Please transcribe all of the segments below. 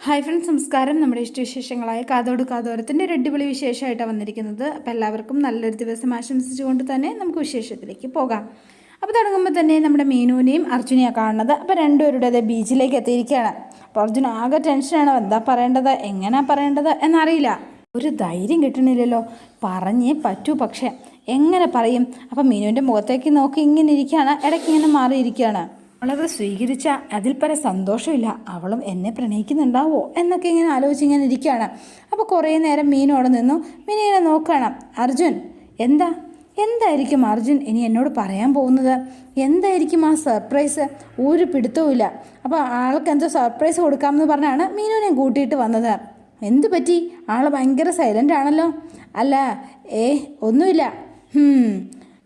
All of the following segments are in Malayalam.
ഹായ് ഫ്രണ്ട്സ് നമസ്കാരം. നമ്മുടെ ഇഷ്ടവിശേഷങ്ങളായ കാതോട് കാതോരത്തിന്റെ ഒരു അടിപൊളി വിശേഷമായിട്ടാണ് വന്നിരിക്കുന്നത്. അപ്പോൾ എല്ലാവർക്കും നല്ലൊരു ദിവസം ആശംസിച്ചുകൊണ്ട് തന്നെ നമുക്ക് വിശേഷത്തിലേക്ക് പോകാം. അപ്പോൾ തുടങ്ങുമ്പോൾ തന്നെ നമ്മുടെ മീനുവിനെയും അർജുനെയാണ് കാണുന്നത്. അപ്പോൾ രണ്ടുപേരുടെ അതേ ബീച്ചിലേക്ക് എത്തിയിരിക്കുകയാണ്. അപ്പോൾ അർജുൻ ആകെ ടെൻഷനാണ്. എന്താ പറയേണ്ടത്? എങ്ങനെയാ പറയേണ്ടത്? എന്നറിയില്ല. ഒരു ധൈര്യം കിട്ടണില്ലല്ലോ. പറഞ്ഞേ പറ്റൂ പക്ഷേ എങ്ങനെ പറയും? അപ്പം മീനുവിന്റെ മുഖത്തേക്ക് നോക്കി ഇങ്ങനെ ഇരിക്കുകയാണ്. ഇടയ്ക്ക് ഇങ്ങനെ മാറിയിരിക്കുകയാണ്. അവളത് സ്വീകരിച്ച അതിൽ പല സന്തോഷമില്ല. അവളും എന്നെ പ്രണയിക്കുന്നുണ്ടാവോ? എന്നൊക്കെ ഇങ്ങനെ ആലോചിച്ച് ഇങ്ങനെ ഇരിക്കുകയാണ്. അപ്പോൾ കുറേ നേരം മീനും അവിടെ നിന്നു. മീനിങ്ങനെ നോക്കുകയാണ്. അർജുൻ എന്താ? എന്തായിരിക്കും അർജുൻ ഇനി എന്നോട് പറയാൻ പോകുന്നത്? എന്തായിരിക്കും ആ സർപ്രൈസ്? ഒരു പിടുത്തവുമില്ല അപ്പോൾ ആൾക്ക് എന്തോ സർപ്രൈസ് കൊടുക്കാമെന്ന് പറഞ്ഞാണ് മീനുവിനെ കൂട്ടിയിട്ട് വന്നത്. എന്ത് പറ്റി? ആൾ ഭയങ്കര സൈലന്റ് ആണല്ലോ. അല്ല ഏ ഒന്നുമില്ല.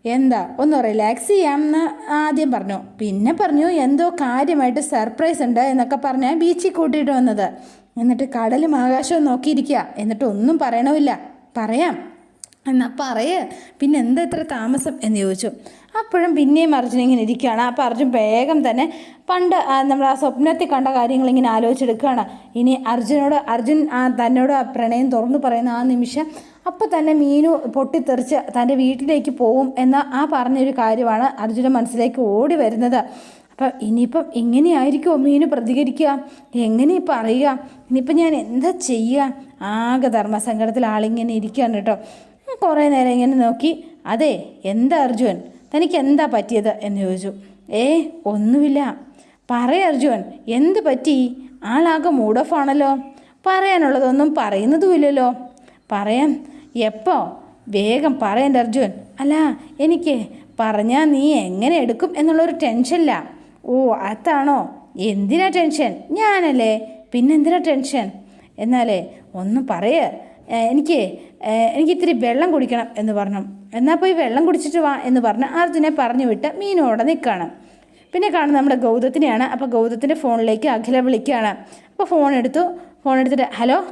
എന്താ ഒന്ന് റിലാക്സ് ചെയ്യാം എന്ന് ആദ്യം പറഞ്ഞു. പിന്നെ പറഞ്ഞു എന്തോ കാര്യമായിട്ട് സർപ്രൈസ് ഉണ്ട് എന്നൊക്കെ പറഞ്ഞാൽ ബീച്ചിൽ കൂട്ടിയിട്ട് വന്നത്. എന്നിട്ട് കടലും ആകാശവും നോക്കിയിരിക്കുക. എന്നിട്ട് ഒന്നും പറയണമില്ല. പറയാം. എന്നാൽ പറയേ. പിന്നെ എന്താ ഇത്ര താമസം? എന്ന് ചോദിച്ചു. അപ്പോഴും പിന്നെയും അർജുൻ ഇങ്ങനെ ഇരിക്കുകയാണ് അപ്പോൾ അർജുൻ വേഗം തന്നെ പണ്ട് നമ്മൾ ആ സ്വപ്നത്തിൽ കണ്ട കാര്യങ്ങൾ ഇങ്ങനെ ആലോചിച്ചെടുക്കുകയാണ്. ഇനി അർജുനോട് അർജുൻ തന്നോട് ആ പ്രണയം തുറന്നു പറയുന്ന ആ നിമിഷം അപ്പോൾ തന്നെ മീനു പൊട്ടിത്തെറിച്ച് തന്റെ വീട്ടിലേക്ക് പോവും എന്ന ആ പറഞ്ഞൊരു കാര്യമാണ് അർജുന്റെ മനസ്സിലേക്ക് ഓടി വരുന്നത്. അപ്പം ഇനിയിപ്പം എങ്ങനെയായിരിക്കുമോ മീനു പ്രതികരിക്കുക? എങ്ങനെ ഇപ്പം അറിയുക? ഇനിയിപ്പം ഞാൻ എന്താ ചെയ്യുക? ആകെ ധർമ്മസങ്കടത്തിൽ ആളിങ്ങനെ ഇരിക്കുകയാണ് കേട്ടോ. കുറേ നേരം ഇങ്ങനെ നോക്കി അതെ എന്താ അർജുൻ? തനിക്ക് എന്താ പറ്റിയത് എന്ന് ചോദിച്ചു. ഏ ഒന്നുമില്ല. പറ അർജുൻ എന്ത് പറ്റി? ആളാകെ മൂഡ് ഓഫ് ആണല്ലോ. പറയാനുള്ളതൊന്നും പറയുന്നതുമില്ലല്ലോ. പറയാം. എപ്പോ? വേഗം പറയണ്ട അർജുൻ. അല്ല എനിക്ക് പറഞ്ഞാൽ നീ എങ്ങനെ എടുക്കും എന്നുള്ളൊരു ടെൻഷനില്ല. ഓ അതാണോ? എന്തിനാ ടെൻഷൻ? ഞാനല്ലേ. പിന്നെന്തിനാ ടെൻഷൻ? എന്നാലേ ഒന്നും പറയ. എനിക്ക് എനിക്ക് ഇത്തിരി വെള്ളം കുടിക്കണം എന്ന് പറഞ്ഞു. എന്നാൽ പോയി വെള്ളം കുടിച്ചിട്ട് വാ എന്ന് പറഞ്ഞ് അർജുനെ പറഞ്ഞു വിട്ട് മീനോടെ നിൽക്കുകയാണ് പിന്നെ കാണുന്നത് നമ്മുടെ ഗൗതത്തിനെയാണ്. അപ്പോൾ ഗൗതത്തിന്റെ ഫോണിലേക്ക് അഖില വിളിക്കുകയാണ്. അപ്പോൾ ഫോൺ എടുത്തു. ഫോൺ എടുത്തിട്ട് ഹലോ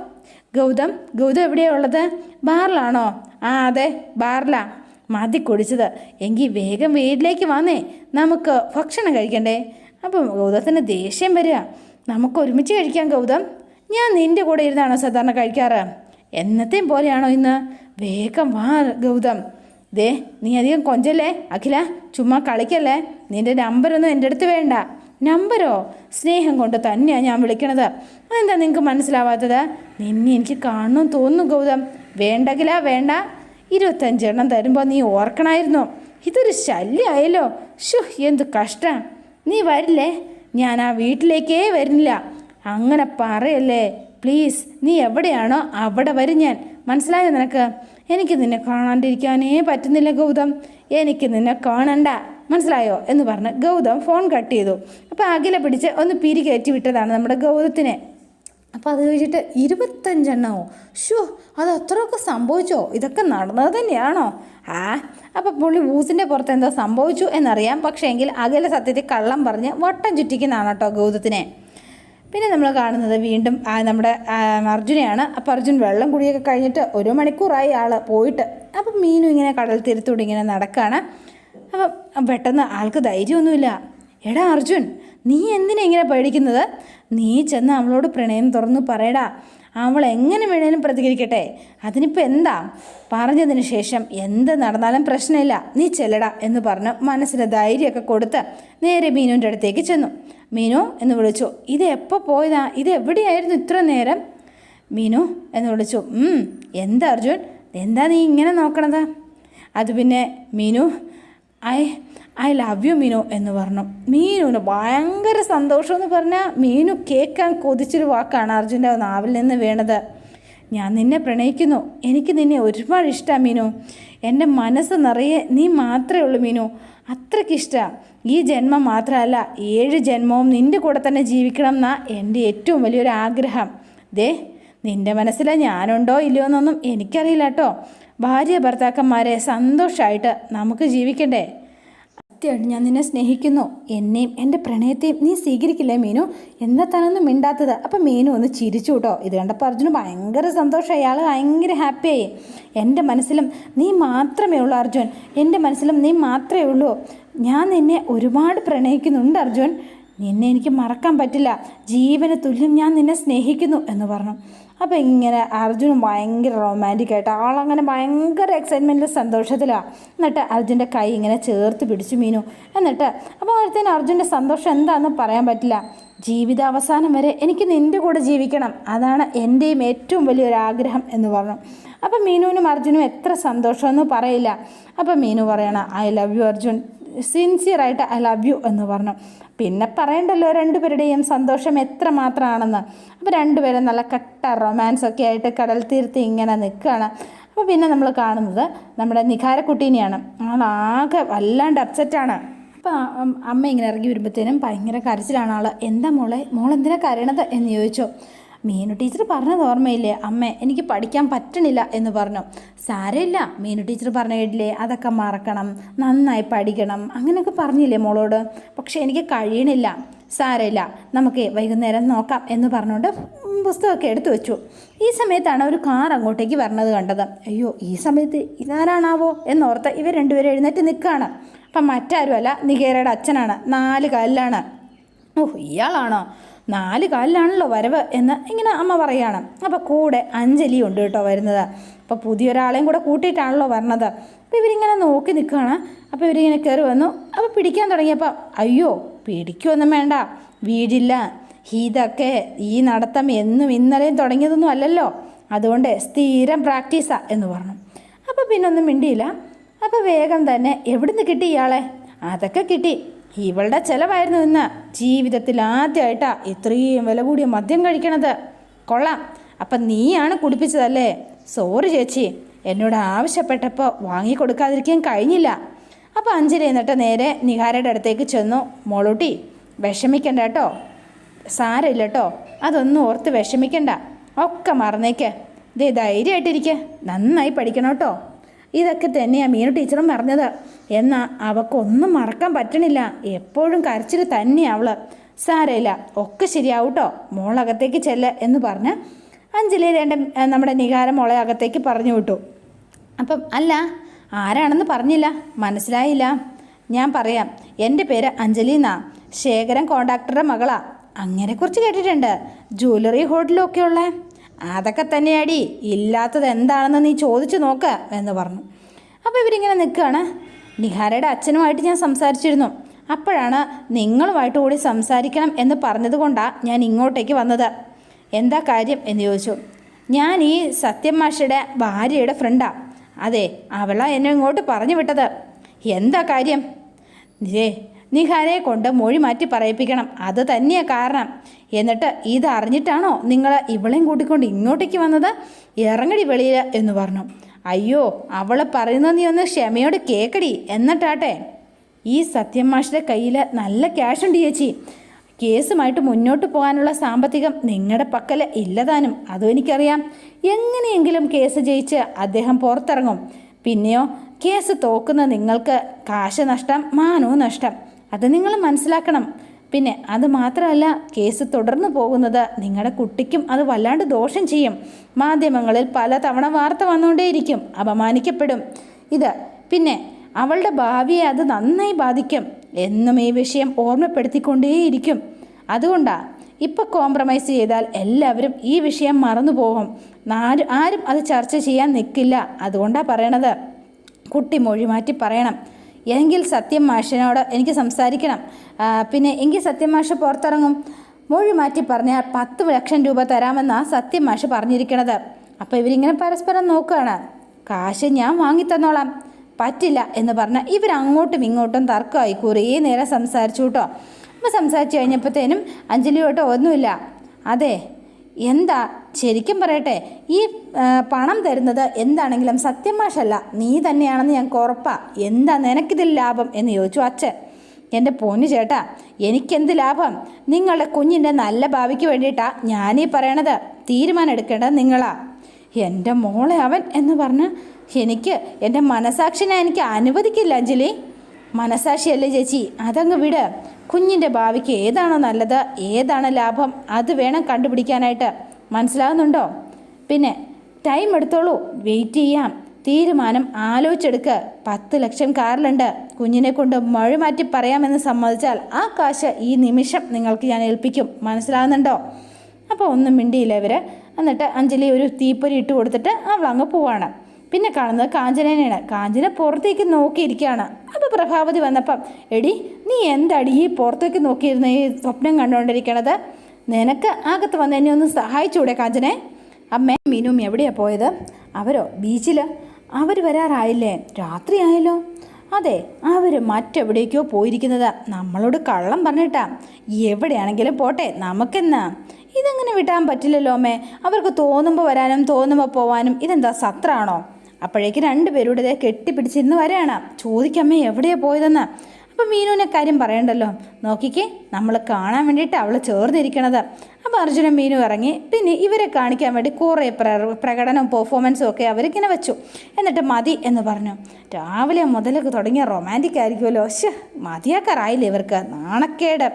ഗൗതം ഗൗതം എവിടെയാണ് ഉള്ളത്? ബാറിലാണോ? ആ അതെ ബാറിലാ. മതി കുടിച്ചത്. എങ്കിൽ വേഗം വീട്ടിലേക്ക് വന്നേ. നമുക്ക് ഭക്ഷണം കഴിക്കണ്ടേ? അപ്പം ഗൗതത്തിന് ദേഷ്യം വരിക. നമുക്ക് ഒരുമിച്ച് കഴിക്കാം ഗൗതം. ഞാൻ നിന്റെ കൂടെ ഇരുന്നാണോ സാധാരണ കഴിക്കാറ്? എന്നത്തെയും പോലെയാണോ ഇന്ന്? വേഗം വാ ഗൗതം. ദേ നീ അധികം കൊഞ്ചല്ലേ? അഖില ചുമ്മാ കളിക്കല്ലേ? നിന്റെ നമ്പരൊന്നും എന്റെ അടുത്ത് വേണ്ട. നമ്പരോ? സ്നേഹം കൊണ്ട് തന്നെയാണ് ഞാൻ വിളിക്കണത്. അതെന്താ നിങ്ങൾക്ക് മനസ്സിലാവാത്തത്? നിന്നെ എനിക്ക് കാണണം തോന്നുന്നു ഗൗതം. വേണ്ടകില വേണ്ട. ഇരുപത്തഞ്ചെണ്ണം തരുമ്പോൾ നീ ഓർക്കണമായിരുന്നു ഇതൊരു ശല്യമായല്ലോ ഷു എന്ത് കഷ്ടം. നീ വരില്ലേ? ഞാൻ ആ വീട്ടിലേക്കേ വരുന്നില്ല. അങ്ങനെ പറയല്ലേ. പ്ലീസ് നീ എവിടെയാണോ അവിടെ വരും ഞാൻ. മനസ്സിലായോ നിനക്ക്? എനിക്ക് നിന്നെ കാണാണ്ടിരിക്കാനേ പറ്റുന്നില്ല ഗൗതം. എനിക്ക് നിന്നെ കാണണ്ട. മനസ്സിലായോ? എന്ന് പറഞ്ഞ് ഗൗതം ഫോൺ കട്ട് ചെയ്തു. അപ്പോൾ അഖില പിടിച്ച് ഒന്ന് പിരി കയറ്റി വിട്ടതാണ് നമ്മുടെ ഗൗതത്തിനെ. അപ്പോൾ അത് കഴിച്ചിട്ട് ഇരുപത്തഞ്ചെണ്ണമോ? ഷോ അത് അത്രയൊക്കെ സംഭവിച്ചോ? ഇതൊക്കെ നടന്നത് തന്നെയാണോ? ആ അപ്പോൾ പുള്ളി ഊസിന്റെ പുറത്ത് എന്തോ സംഭവിച്ചു എന്നറിയാം. പക്ഷേ എങ്കിൽ അകലെ സത്യത്തിൽ കള്ളം പറഞ്ഞ് വട്ടം ചുറ്റിക്കുന്നതാണ് കേട്ടോ ഗൗതത്തിനെ. പിന്നെ നമ്മൾ കാണുന്നത് വീണ്ടും നമ്മുടെ അർജുനയാണ്. അപ്പോൾ അർജുൻ വെള്ളം കുടിയൊക്കെ കഴിഞ്ഞിട്ട് ഒരു മണിക്കൂറായി ആൾ പോയിട്ട്. അപ്പം മീനും ഇങ്ങനെ കടൽ തീരത്തൂടെ ഇങ്ങനെ നടക്കുകയാണ് അപ്പം പെട്ടെന്ന് ആൾക്ക് ധൈര്യമൊന്നുമില്ല. എടാ അർജുൻ നീ എന്തിനാ ഇങ്ങനെ പേടിക്കുന്നത്? നീ ചെന്ന് അവളോട് പ്രണയം തുറന്ന് പറയടാ. അവൾ എങ്ങനെ വേണേലും പ്രതികരിക്കട്ടെ? അതിനിപ്പോൾ എന്താ? പറഞ്ഞതിന് ശേഷം എന്ത് നടന്നാലും പ്രശ്നമില്ല. നീ ചെല്ലടാ എന്ന് പറഞ്ഞ് മനസ്സിന് ധൈര്യമൊക്കെ കൊടുത്ത് നേരെ മീനുവിന്റെ അടുത്തേക്ക് ചെന്നു. മീനു എന്ന് വിളിച്ചു ഇത് എപ്പോൾ പോയതാ? ഇത് എവിടെയായിരുന്നു ഇത്ര നേരം? മീനു എന്ന് വിളിച്ചു "ഉം, എന്താ അർജുൻ? എന്താ നീ ഇങ്ങനെ നോക്കണത്? അത് പിന്നെ Meenu I I love you Meenu എന്ന് പറഞ്ഞു. മീനുവിന് ഭയങ്കര സന്തോഷം എന്ന് പറഞ്ഞാൽ മീനു കേൾക്കാൻ കൊതിച്ചൊരു വാക്കാണ് അർജുന്റെ നാവിൽ നിന്ന് വീണത്. ഞാൻ നിന്നെ പ്രണയിക്കുന്നു. എനിക്ക് നിന്നെ ഒരുപാട് ഇഷ്ടമാണ് മീനു. എന്റെ മനസ്സ് നിറയെ നീ മാത്രമേ ഉള്ളൂ മീനു. അത്രയ്ക്കിഷ്ടമാണ് ഈ ജന്മം മാത്രമല്ല ഏഴ് ജന്മവും നിന്റെ കൂടെ തന്നെ ജീവിക്കണം എന്നാ എന്റെ ഏറ്റവും വലിയൊരു ആഗ്രഹം. ദേ നിന്റെ മനസ്സിൽ ഞാനുണ്ടോ ഇല്ലയോ എന്നൊന്നും എനിക്കറിയില്ല കേട്ടോ. ഭാര്യ ഭർത്താക്കന്മാരെ സന്തോഷമായിട്ട് നമുക്ക് ജീവിക്കണ്ടേ? സത്യമായിട്ട് ഞാൻ നിന്നെ സ്നേഹിക്കുന്നു. എന്നെയും എന്റെ പ്രണയത്തെയും നീ സ്വീകരിക്കില്ലേ മീനു? എന്താ താനൊന്നും മിണ്ടാത്തത്. അപ്പം മീനു ഒന്ന് ചിരിച്ചു കേട്ടോ. ഇത് കണ്ടപ്പോൾ അർജുന് ഭയങ്കര സന്തോഷം. അയാൾ ഭയങ്കര ഹാപ്പിയായി എന്റെ മനസ്സിലും നീ മാത്രമേ ഉള്ളൂ അർജുൻ. എന്റെ മനസ്സിലും നീ മാത്രമേ ഉള്ളൂ. ഞാൻ നിന്നെ ഒരുപാട് പ്രണയിക്കുന്നുണ്ട് അർജുൻ. നിന്നെ എനിക്ക് മറക്കാൻ പറ്റില്ല. ജീവന് തുല്യം ഞാൻ നിന്നെ സ്നേഹിക്കുന്നു എന്ന് പറഞ്ഞു. അപ്പോൾ ഇങ്ങനെ അർജുനും ഭയങ്കര റൊമാന്റിക് ആയിട്ട് ആളങ്ങനെ ഭയങ്കര എക്സൈറ്റ്മെന്റിൽ സന്തോഷത്തിലാണ് എന്നിട്ട് അർജുന്റെ കൈ ഇങ്ങനെ ചേർത്ത് പിടിച്ചു മീനു. എന്നിട്ട് അപ്പോൾ അടുത്തതിന് അർജുന്റെ സന്തോഷം എന്താണെന്ന് പറയാൻ പറ്റില്ല. ജീവിതാവസാനം വരെ എനിക്ക് നിന്റെ കൂടെ ജീവിക്കണം. അതാണ് എന്റെയും ഏറ്റവും വലിയൊരു ആഗ്രഹം എന്ന് പറഞ്ഞു. അപ്പം മീനുവിനും അർജുനും എത്ര സന്തോഷമെന്ന് പറയില്ല. അപ്പം മീനു പറയണം ഐ ലവ് യു അർജുൻ. സിൻസിയറായിട്ട് ഐ ലവ് യു എന്ന് പറഞ്ഞു. പിന്നെ പറയണ്ടല്ലോ രണ്ടുപേരുടെയും സന്തോഷം എത്ര മാത്രമാണെന്ന്. അപ്പോൾ രണ്ടുപേരും നല്ല കട്ട റൊമാൻസ് ഒക്കെ ആയിട്ട് കടൽ തീരത്ത് ഇങ്ങനെ നിൽക്കുകയാണ്. അപ്പോൾ പിന്നെ നമ്മൾ കാണുന്നത് നമ്മുടെ നിഖാരക്കുട്ടീനെയാണ്. ആളാകെ വല്ലാണ്ട് അപ്സെറ്റാണ് അപ്പോൾ അമ്മ ഇങ്ങനെ ഇറങ്ങി വരുമ്പോഴത്തേനും ഭയങ്കര കരച്ചിലാണ് ആൾ എന്താ മോളെ? മോൾ എന്തിനാ കരയണത്? എന്ന് ചോദിച്ചു. മീനു ടീച്ചർ പറഞ്ഞത് ഓർമ്മയില്ലേ? അമ്മ എനിക്ക് പഠിക്കാൻ പറ്റണില്ല എന്ന് പറഞ്ഞു. സാരമില്ല മീനു ടീച്ചർ പറഞ്ഞ കേട്ടില്ലേ? അതൊക്കെ മറക്കണം നന്നായി പഠിക്കണം അങ്ങനെയൊക്കെ പറഞ്ഞില്ലേ മോളോട്? പക്ഷെ എനിക്ക് കഴിയണില്ല. സാരമില്ല നമുക്ക് വൈകുന്നേരം നോക്കാം എന്ന് പറഞ്ഞുകൊണ്ട് പുസ്തകമൊക്കെ എടുത്തു വെച്ചു. ഈ സമയത്താണ് ഒരു കാർ അങ്ങോട്ടേക്ക് വരണത് കണ്ടത്. അയ്യോ ഈ സമയത്ത് ഇതാരാണാവോ എന്നോർത്ത് ഇവർ രണ്ടുപേരും എഴുന്നേറ്റ് നിൽക്കുകയാണ്. അപ്പം മറ്റാരുമല്ല നികേരയുടെ അച്ഛനാണ് നാല് കാലിലാണ്. ഓ ഇയാളാണോ? നാല് കാലിലാണല്ലോ വരവ് എന്ന് ഇങ്ങനെ അമ്മ പറയാണ്. അപ്പോൾ കൂടെ അഞ്ജലി ഉണ്ട് കേട്ടോ വരുന്നത്. അപ്പോൾ പുതിയൊരാളെയും കൂടെ കൂട്ടിയിട്ടാണല്ലോ വരണത്. അപ്പോൾ ഇവരിങ്ങനെ നോക്കി നിൽക്കുകയാണ്. അപ്പോൾ ഇവരിങ്ങനെ കയറി വന്നു. അപ്പോൾ പിടിക്കാൻ തുടങ്ങിയപ്പോൾ അയ്യോ പിടിക്കുമൊന്നും വേണ്ട. വീടില്ല ഇതൊക്കെ ഈ നടത്തം എന്നും ഇന്നലെയും തുടങ്ങിയതൊന്നും അല്ലല്ലോ. അതുകൊണ്ട് സ്ഥിരം പ്രാക്ടീസാ എന്ന് പറഞ്ഞു. അപ്പോൾ പിന്നൊന്നും മിണ്ടിയില്ല. അപ്പോൾ വേഗം തന്നെ എവിടുന്ന് കിട്ടി ഇയാളെ? അതൊക്കെ കിട്ടി. ഇവളുടെ ചിലവായിരുന്നു ഇന്ന്. ജീവിതത്തിൽ ആദ്യമായിട്ടാ ഇത്രയും വില കൂടിയ മദ്യം കഴിക്കണത്. കൊള്ളാം. അപ്പം നീയാണ് കുടിപ്പിച്ചതല്ലേ? സോറി ചേച്ചി. എന്നോട് ആവശ്യപ്പെട്ടപ്പോൾ വാങ്ങിക്കൊടുക്കാതിരിക്കാൻ കഴിഞ്ഞില്ല. അപ്പോൾ അഞ്ജലി എന്നിട്ട് നേരെ നിഹാരയുടെ അടുത്തേക്ക് ചെന്നു. മോളൂട്ടി വിഷമിക്കണ്ട കേട്ടോ. സാരമില്ല കേട്ടോ അതൊന്നും ഓർത്ത് വിഷമിക്കണ്ട. ഒക്കെ മറന്നേക്ക്. ദേ ധൈര്യമായിട്ടിരിക്കെ. നന്നായി പഠിക്കണം കേട്ടോ. ഇതൊക്കെ തന്നെയാണ് മീനു ടീച്ചറും പറഞ്ഞത്. എന്നാൽ അവക്കൊന്നും മറക്കാൻ പറ്റണില്ല. എപ്പോഴും കരച്ചിൽ തന്നെയാണ് അവൾ. സാരയില്ല ഒക്കെ ശരിയാവും കേട്ടോ മോളകത്തേക്ക് ചെല്ല എന്ന് പറഞ്ഞ് അഞ്ജലി രണ്ട് നമ്മുടെ നികാരം മോളെ അകത്തേക്ക് പറഞ്ഞു വിട്ടു. അപ്പം അല്ല ആരാണെന്ന് പറഞ്ഞില്ല. മനസ്സിലായില്ല. ഞാൻ പറയാം എന്റെ പേര് അഞ്ജലി എന്നാ. ശേഖരൻ കോണ്ടാക്ടറുടെ മകളാ. അങ്ങനെക്കുറിച്ച് കേട്ടിട്ടുണ്ട്. ജ്വല്ലറി ഹോട്ടലൊക്കെ ഉള്ള അതൊക്കെ തന്നെയാടി. ഇല്ലാത്തത് എന്താണെന്ന് നീ ചോദിച്ചു നോക്ക് എന്ന് പറഞ്ഞു. അപ്പോൾ ഇവരിങ്ങനെ നിൽക്കുകയാണ്. നിഹാരയുടെ അച്ഛനുമായിട്ട് ഞാൻ സംസാരിച്ചിരുന്നു. അപ്പോഴാണ് നിങ്ങളുമായിട്ട് കൂടി സംസാരിക്കണം എന്ന് പറഞ്ഞതുകൊണ്ടാണ് ഞാൻ ഇങ്ങോട്ടേക്ക് വന്നത്. എന്താ കാര്യം എന്ന് ചോദിച്ചു. ഞാൻ ഈ സത്യം മാഷയുടെ ഭാര്യയുടെ ഫ്രണ്ടാണ് അതെ അവളാണ് എന്നെ ഇങ്ങോട്ട് പറഞ്ഞു വിട്ടത്. എന്താ കാര്യം? നിഹാരയെ കൊണ്ട് മൊഴി മാറ്റി പറയിപ്പിക്കണം. അത് തന്നെയാണ് കാരണം. എന്നിട്ട് ഇതറിഞ്ഞിട്ടാണോ നിങ്ങൾ ഇവളെയും കൂട്ടിക്കൊണ്ട് ഇങ്ങോട്ടേക്ക് വന്നത്? ഇറങ്ങടി വെളിയിൽ എന്ന് പറഞ്ഞു. അയ്യോ അവൾ പറയുന്നത് നീ ഒന്ന് ക്ഷമയോട് കേക്കടി എന്നിട്ടാട്ടെ. ഈ സത്യം മാഷിന്റെ കയ്യിൽ നല്ല ക്യാഷ് ഉണ്ട് ചേച്ചി. കേസുമായിട്ട് മുന്നോട്ട് പോകാനുള്ള സാമ്പത്തികം നിങ്ങളുടെ പക്കൽ ഇല്ലതാനും അതും എനിക്കറിയാം. എങ്ങനെയെങ്കിലും കേസ് ജയിച്ച് അദ്ദേഹം പുറത്തിറങ്ങും. പിന്നെയോ കേസ് തോക്കുന്ന നിങ്ങൾക്ക് കാശ് നഷ്ടം മാനവും നഷ്ടം. അത് നിങ്ങൾ മനസ്സിലാക്കണം. പിന്നെ അത് മാത്രമല്ല കേസ് തുടർന്നു പോകുന്നത് നിങ്ങളുടെ കുട്ടിക്കും അത് വല്ലാണ്ട് ദോഷം ചെയ്യും. മാധ്യമങ്ങളിൽ പലതവണ വാർത്ത വന്നുകൊണ്ടേയിരിക്കും അപമാനിക്കപ്പെടും. ഇത് പിന്നെ അവളുടെ ഭാവിയെ അത് നന്നായി ബാധിക്കും എന്നും ഈ വിഷയം ഓർമ്മപ്പെടുത്തിക്കൊണ്ടേയിരിക്കും. അതുകൊണ്ടാണ് ഇപ്പം കോംപ്രമൈസ് ചെയ്താൽ എല്ലാവരും ഈ വിഷയം മറന്നു പോകും. ആരും ആരും അത് ചർച്ച ചെയ്യാൻ നിൽക്കില്ല അതുകൊണ്ടാണ് പറയണത്. കുട്ടി മൊഴി മാറ്റി പറയണം. എങ്കിൽ സത്യം മാഷിനോട് എനിക്ക് സംസാരിക്കണം. പിന്നെ എങ്കിൽ സത്യം മാഷ് പുറത്തിറങ്ങും. മൊഴി മാറ്റി പറഞ്ഞാൽ പത്ത് ലക്ഷം രൂപ തരാമെന്നാണ് സത്യം മാഷ് പറഞ്ഞിരിക്കണത്. അപ്പോൾ ഇവരിങ്ങനെ പരസ്പരം നോക്കുകയാണ് കാശ് ഞാൻ വാങ്ങിത്തന്നോളാം. പറ്റില്ല എന്ന് പറഞ്ഞാൽ ഇവരങ്ങോട്ടും ഇങ്ങോട്ടും തർക്കമായി. കുറേ നേരം സംസാരിച്ചു കേട്ടോ. അപ്പോൾ സംസാരിച്ചു കഴിഞ്ഞപ്പോഴത്തേനും അഞ്ജലിയോട്ടോ ഒന്നുമില്ല. അതെ എന്താ? ശരിക്കും പറയട്ടെ ഈ പണം തരുന്നത് എന്താണെങ്കിലും സത്യം മാഷല്ല. നീ തന്നെയാണെന്ന് ഞാൻ ഉറപ്പാ. എന്താ നിനക്കിതിൽ ലാഭം എന്ന് ചോദിച്ചു അച്ഛൻ. എന്റെ പൊന്നു ചേട്ടാ എനിക്കെന്ത് ലാഭം? നിങ്ങളുടെ കുഞ്ഞിന്റെ നല്ല ഭാവിക്ക് വേണ്ടിയിട്ടാ ഞാനീ പറയണത്. തീരുമാനം എടുക്കേണ്ടത് നിങ്ങളാ. എന്റെ മോളെ അവൻ എന്ന് പറഞ്ഞ് എനിക്ക് എന്റെ മനസാക്ഷിനെ എനിക്ക് അനുവദിക്കില്ല അഞ്ജലി. മനസാക്ഷിയല്ലേ ചേച്ചി? അതങ്ങ് വിട്. കുഞ്ഞിന്റെ ഭാവിക്ക് ഏതാണോ നല്ലത് ഏതാണ് ലാഭം അത് വേണം കണ്ടുപിടിക്കാനായിട്ട്. മനസ്സിലാകുന്നുണ്ടോ പിന്നെ ടൈം എടുത്തോളൂ. വെയിറ്റ് ചെയ്യാം. തീരുമാനം ആലോചിച്ചെടുക്കുക പത്ത് ലക്ഷം കാറിലുണ്ട്. കുഞ്ഞിനെ കൊണ്ട് മഴ മാറ്റി പറയാമെന്ന് സമ്മതിച്ചാൽ ആ കാശ് ഈ നിമിഷം നിങ്ങൾക്ക് ഞാൻ ഏൽപ്പിക്കും. മനസ്സിലാകുന്നുണ്ടോ അപ്പോൾ ഒന്നും മിണ്ടിയില്ല ഇവർ എന്നിട്ട് അഞ്ജലി ഒരു തീപ്പൊരി ഇട്ട് കൊടുത്തിട്ട് അവൾ അങ്ങ് പോവാണ്. പിന്നെ കാണുന്നത് കാഞ്ചനേനെയാണ്. കാഞ്ചന പുറത്തേക്ക് നോക്കിയിരിക്കുകയാണ്. അപ്പോൾ പ്രഭാവതി വന്നപ്പം എടി നീ എന്താടി ഈ പുറത്തേക്ക് നോക്കിയിരുന്ന ഈ സ്വപ്നം കണ്ടുകൊണ്ടിരിക്കണത്? നിനക്ക് അകത്ത് വന്ന് എന്നെ ഒന്ന് സഹായിച്ചൂടെ കാഞ്ചനെ? അമ്മേ മീനും എവിടെയാണ് പോയത്? അവരോ? ബീച്ചിൽ അവർ വരാറായില്ലേ? രാത്രിയായല്ലോ? അതെ അവർ മറ്റെവിടേക്കോ പോയിരിക്കുന്നത്. നമ്മളോട് കള്ളം പറഞ്ഞിട്ടാ. എവിടെയാണെങ്കിലും പോട്ടെ നമുക്കെന്നാ? ഇതങ്ങനെ വിട്ടാൻ പറ്റില്ലല്ലോ അമ്മേ. അവർക്ക് തോന്നുമ്പോൾ വരാനും തോന്നുമ്പോൾ പോവാനും ഇതെന്താ സത്രാണോ? അപ്പോഴേക്ക് രണ്ടുപേരുടെ ദേ കെട്ടിപ്പിടിച്ചിരുന്ന് വരാണ്. ചോദിക്കമ്മേ എവിടെയാണ് പോയതെന്ന്? അപ്പം മീനുവിനെ കാര്യം പറയണ്ടല്ലോ. നോക്കിക്കേ നമ്മൾ കാണാൻ വേണ്ടിയിട്ട് അവൾ ചേർന്നിരിക്കണത്. അപ്പോൾ അർജുനൻ മീനു ഇറങ്ങി. പിന്നെ ഇവരെ കാണിക്കാൻ വേണ്ടി കുറേ പ്ര പ്രകടനവും പെർഫോമൻസും ഒക്കെ അവരിങ്ങനെ വെച്ചു. എന്നിട്ട് മതി എന്ന് പറഞ്ഞു. രാവിലെ മുതലൊക്കെ തുടങ്ങിയ റൊമാന്റിക് ആയിരിക്കുമല്ലോ. ശ് മതിയാക്കാറായില്ലേ ഇവർക്ക്. നാണക്കേട്.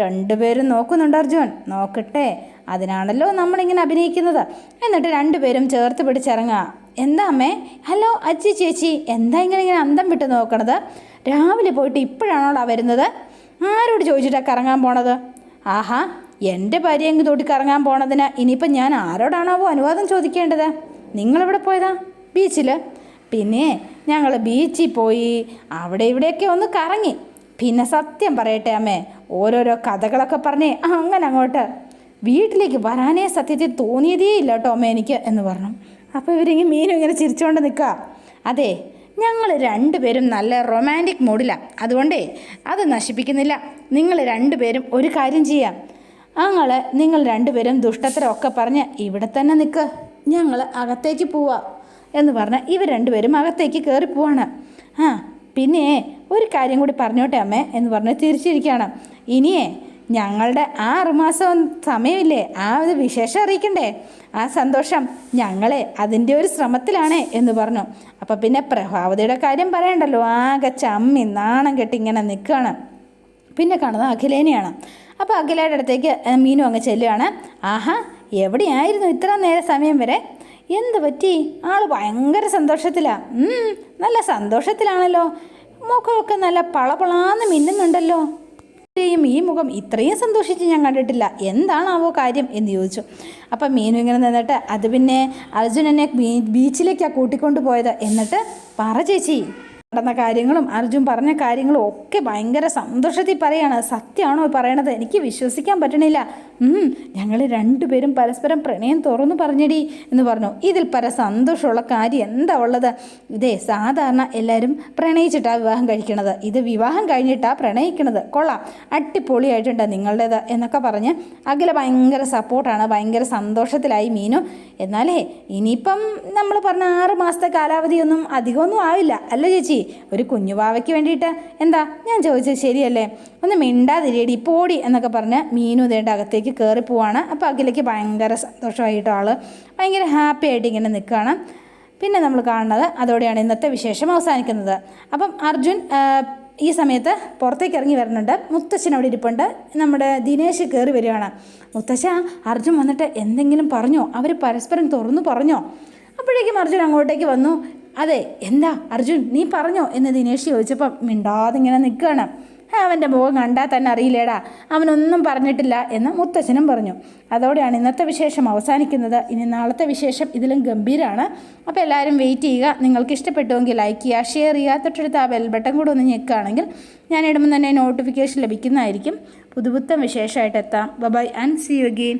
രണ്ടുപേരും നോക്കുന്നുണ്ട് അർജുൻ. നോക്കട്ടെ അതിനാണല്ലോ നമ്മളിങ്ങനെ അഭിനയിക്കുന്നത്. എന്നിട്ട് രണ്ടുപേരും ചേർത്ത് പിടിച്ചിറങ്ങുക. എന്താ അമ്മേ? ഹലോ അച്ചി ചേച്ചി. എന്താ ഇങ്ങനെ ഇങ്ങനെ അന്തം വിട്ട് നോക്കണത്? രാവിലെ പോയിട്ട് ഇപ്പോഴാണോടാ വരുന്നത്? ആരോട് ചോദിച്ചിട്ടാണ് കറങ്ങാൻ പോണത്? ആഹാ എന്റെ ഭാര്യയെങ്കിൽ തോട്ടി കറങ്ങാൻ പോണതിന് ഇനിയിപ്പം ഞാൻ ആരോടാണാവോ അനുവാദം ചോദിക്കേണ്ടത്? നിങ്ങളെവിടെ പോയതാ? ബീച്ചിൽ പിന്നെ ഞങ്ങൾ ബീച്ചിൽ പോയി അവിടെ ഇവിടെയൊക്കെ ഒന്ന് കറങ്ങി. പിന്നെ സത്യം പറയട്ടെ അമ്മേ ഓരോരോ കഥകളൊക്കെ പറഞ്ഞേ അങ്ങനെ അങ്ങോട്ട്. വീട്ടിലേക്ക് വരാനേ സത്യത്തിൽ തോന്നിയതേ ഇല്ല കേട്ടോ അമ്മ എനിക്ക് എന്ന് പറഞ്ഞു. അപ്പോൾ ഇവരിങ്ങനെ മീനും ഇങ്ങനെ ചിരിച്ചുകൊണ്ട് നിൽക്കുക അതെ ഞങ്ങൾ രണ്ടുപേരും നല്ല റൊമാന്റിക് മൂഡിലാണ് അതുകൊണ്ടേ അത് നശിപ്പിക്കുന്നില്ല. നിങ്ങൾ രണ്ടുപേരും ഒരു കാര്യം ചെയ്യാം. ഞങ്ങൾ നിങ്ങൾ രണ്ടുപേരും ദുഷ്ടത്തരമൊക്കെ പറഞ്ഞ് ഇവിടെ തന്നെ നിൽക്ക് ഞങ്ങൾ അകത്തേക്ക് പോവാം എന്ന് പറഞ്ഞാൽ ഇവർ രണ്ടുപേരും അകത്തേക്ക് കയറി പോവാണ്. ആ പിന്നെ ഒരു കാര്യം കൂടി പറഞ്ഞോട്ടെ അമ്മേ എന്ന് പറഞ്ഞ് തിരിച്ചിരിക്കുകയാണ് ഇനിയേ ഞങ്ങളുടെ ആ ആറുമാസം സമയമില്ലേ? ആ ഒരു വിശേഷം അറിയിക്കണ്ടേ? ആ സന്തോഷം ഞങ്ങളെ അതിന്റെ ഒരു ശ്രമത്തിലാണ് എന്ന് പറഞ്ഞു. അപ്പം പിന്നെ പ്രഭാവതിയുടെ കാര്യം പറയണ്ടല്ലോ. ആകെ ചമ്മി നാണം കെട്ടി ഇങ്ങനെ നിൽക്കുകയാണ് പിന്നെ കാണുന്നത് അഖിലേനെയാണ്. അപ്പോൾ അഖിലയുടെ അടുത്തേക്ക് മീനു അങ്ങ് ചെല്ലുകയാണ്. ആഹാ എവിടെയായിരുന്നു ഇത്ര നേരം സമയം വരെ? എന്ത് പറ്റി? ആൾ ഭയങ്കര സന്തോഷത്തിലാണ് നല്ല സന്തോഷത്തിലാണല്ലോ. മുഖമൊക്കെ നല്ല പളപളാന്ന് മിന്നുന്നുണ്ടല്ലോ. യും ഈ മുഖം ഇത്രയും സന്തോഷിച്ച് ഞാൻ കണ്ടിട്ടില്ല. എന്താണാവോ കാര്യം എന്ന് ചോദിച്ചു. അപ്പം മീനു ഇങ്ങനെ നിന്നിട്ട് അത് പിന്നെ അർജുനനെ ബീച്ചിലേക്കാണ് കൂട്ടിക്കൊണ്ട് പോയത് എന്നിട്ട് പറ ചേച്ചി നടന്ന കാര്യങ്ങളും അർജുൻ പറഞ്ഞ കാര്യങ്ങളും ഒക്കെ ഭയങ്കര സന്തോഷത്തിൽ പറയാണ്. സത്യമാണോ പറയണത്? എനിക്ക് വിശ്വസിക്കാൻ പറ്റണില്ല. ഞങ്ങൾ രണ്ടുപേരും പരസ്പരം പ്രണയം തുറന്നു പറഞ്ഞടി എന്ന് പറഞ്ഞു. ഇതിൽ പര സന്തോഷമുള്ള കാര്യം എന്താ ഉള്ളത്? ഇതേ സാധാരണ എല്ലാവരും പ്രണയിച്ചിട്ടാണ് വിവാഹം കഴിക്കണത്. ഇത് വിവാഹം കഴിഞ്ഞിട്ടാണ് പ്രണയിക്കണത്. കൊള്ളാം. അടിപൊളിയായിട്ടുണ്ട് നിങ്ങളുടേത് എന്നൊക്കെ പറഞ്ഞ് അഖില ഭയങ്കര സപ്പോർട്ടാണ്. ഭയങ്കര സന്തോഷത്തിലായി മീനു. എന്നാലേ ഇനിയിപ്പം നമ്മൾ പറഞ്ഞ ആറ് മാസത്തെ കാലാവധിയൊന്നും അധികമൊന്നും ആവില്ല. അല്ല ചേച്ചി? ഒരു കുഞ്ഞുവാവയ്ക്ക് വേണ്ടിയിട്ട്. എന്താ? ഞാൻ ചോദിച്ചത് ശരിയല്ലേ? ഒന്ന് മിണ്ടാതിരിയടി പോടി എന്നൊക്കെ പറഞ്ഞ് മീനു ഇതേണ്ട അകത്തേക്ക് കയറി പോവാണ്. അപ്പോൾ അഖിലേക്ക് ഭയങ്കര സന്തോഷമായിട്ട് ആൾ ഭയങ്കര ഹാപ്പി ആയിട്ട് ഇങ്ങനെ നിൽക്കുകയാണ്. പിന്നെ നമ്മൾ കാണുന്നത് അതോടെയാണ് ഇന്നത്തെ വിശേഷം അവസാനിക്കുന്നത്. അപ്പം അർജുൻ ഈ സമയത്ത് പുറത്തേക്ക് ഇറങ്ങി വരുന്നുണ്ട്. മുത്തശ്ശൻ അവിടെ ഇരിപ്പുണ്ട്. നമ്മുടെ ദിനേശ് കയറി വരികയാണ്. മുത്തശ്ശ അർജുൻ വന്നിട്ട് എന്തെങ്കിലും പറഞ്ഞോ? അവർ പരസ്പരം തുറന്നു പറഞ്ഞോ? അപ്പോഴേക്കും അർജുൻ അങ്ങോട്ടേക്ക് വന്നു. അതെ എന്താ അർജുൻ നീ പറഞ്ഞോ? എന്ന് ദിനേഷ് ചോദിച്ചപ്പം മിണ്ടാതെ ഇങ്ങനെ നിൽക്കുകയാണ്. അവന്റെ മുഖം കണ്ടാൽ തന്നെ അറിയില്ലേടാ. അവനൊന്നും പറഞ്ഞിട്ടില്ല എന്ന് മുത്തച്ഛനും പറഞ്ഞു. അതോടെയാണ് ഇന്നത്തെ വിശേഷം അവസാനിക്കുന്നത്. ഇനി നാളത്തെ വിശേഷം ഇതിലും ഗംഭീരമാണ് അപ്പോൾ എല്ലാവരും വെയിറ്റ് ചെയ്യുക. നിങ്ങൾക്ക് ഇഷ്ടപ്പെട്ടുവെങ്കിൽ ലൈക്ക് ചെയ്യുക ഷെയർ ചെയ്യുക. തൊട്ടടുത്ത് ആ ബെൽ ബട്ടൺ കൂടെ ഒന്ന് ഞെക്കുകയാണെങ്കിൽ ഞാൻ ഇടുമ്പോൾ തന്നെ നോട്ടിഫിക്കേഷൻ ലഭിക്കുന്നതായിരിക്കും. പുതുപുത്തം വിശേഷമായിട്ട് എത്താം. Bye and see you again